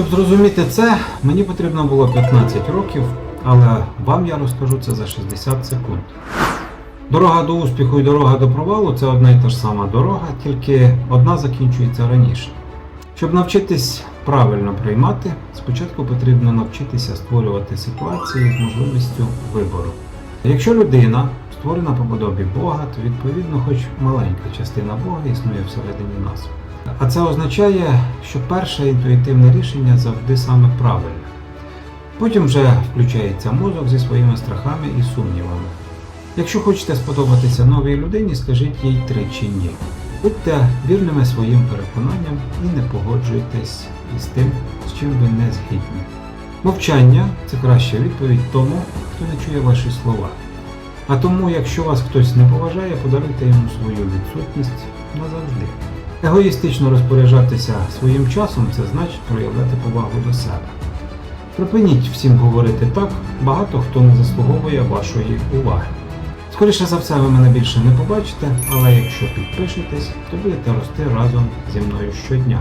Щоб зрозуміти це, мені потрібно було 15 років, але вам я розкажу це за 60 секунд. Дорога до успіху і дорога до провалу це одна і та ж сама дорога, тільки одна закінчується раніше. Щоб навчитись правильно приймати, спочатку потрібно навчитися створювати ситуації з можливістю вибору. Якщо людина створена по подобі Бога, то відповідно хоч маленька частина Бога існує всередині нас. А це означає, що перше інтуїтивне рішення завжди саме правильне. Потім вже включається мозок зі своїми страхами і сумнівами. Якщо хочете сподобатися новій людині, скажіть їй тричі ні. Будьте вірними своїм переконанням і не погоджуйтесь із тим, з чим ви не згідні. Мовчання це краща відповідь тому, хто не чує ваші слова. А тому, якщо вас хтось не поважає, подаруйте йому свою відсутність назавжди. Егоїстично розпоряджатися своїм часом це значить проявляти повагу до себе. Припиніть всім говорити так, багато хто не заслуговує вашої уваги. Скоріше за все, ви мене більше не побачите, але якщо підпишетесь, то будете рости разом зі мною щодня.